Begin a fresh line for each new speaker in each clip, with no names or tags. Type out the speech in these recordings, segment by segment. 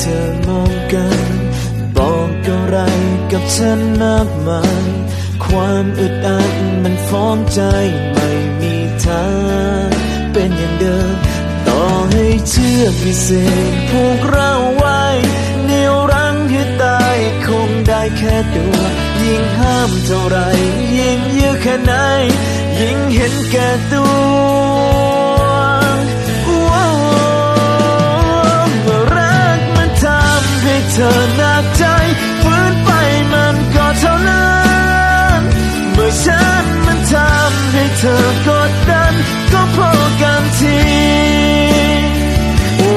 เธอมองกัน บอกอะไรกับฉันมากมาย ความอึดอัดมันฟ้องใจไม่มีทางเป็นอย่างเดิม ต่อให้เชื่อกวิเศษผูกเราไว้เหนียวรั้งให้ตายคงได้แค่ตัว ยิ่งห้ามเท่าไร ยิ่งยื้อแค่ไหน ยิ่งเห็นแก่ตัว เธอกดดันก็พอกันที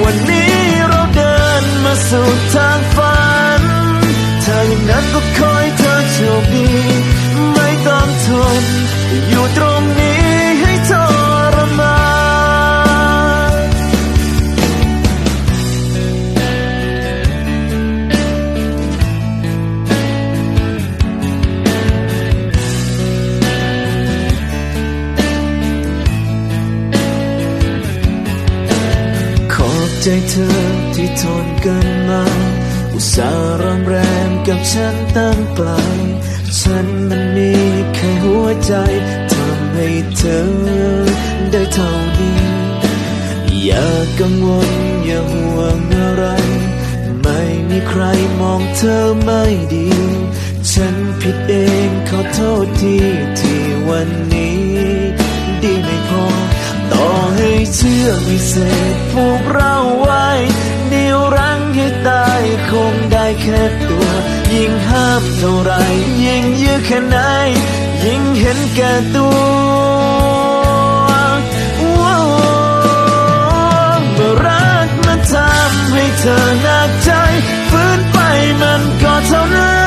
วันนี้เราเดินมาสู่ทางฝันถ้าอย่างนั้นก็คอยเธอโชคดี ไม่ต้องทนอยู่ตรง เธอที่ทนกันมา อุตส่าห์รอมแรมกับฉันตั้งไกล ฉันมันมีแค่หัวใจทำให้เธอได้เท่านี้ อย่ากังวลอย่าห่วงอะไร ไม่มีใครมองเธอไม่ดี ฉันผิดเองขอโทษทีที่วันนี้ ดีไม่พอ ต่อให้เชื่อกวิเศษผูกเรา ค่ตัว ยิ่งห้ามเท่าไร ยิ่งยื้อแค่ไหน ยิ่งเห็นแก่ตัวว้าวเมื่อรักมันทำให้เธอหนักใจฝืนไปมันก็เท่านั้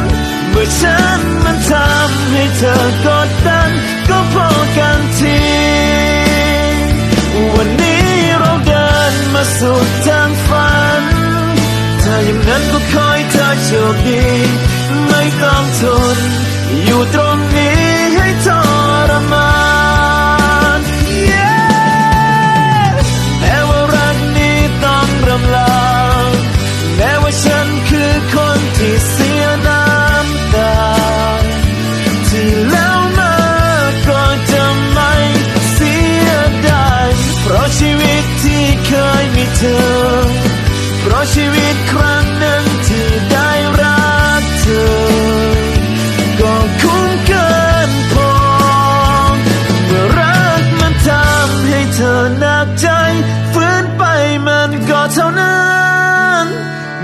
น เมื่อฉันมันทำให้เธอก อย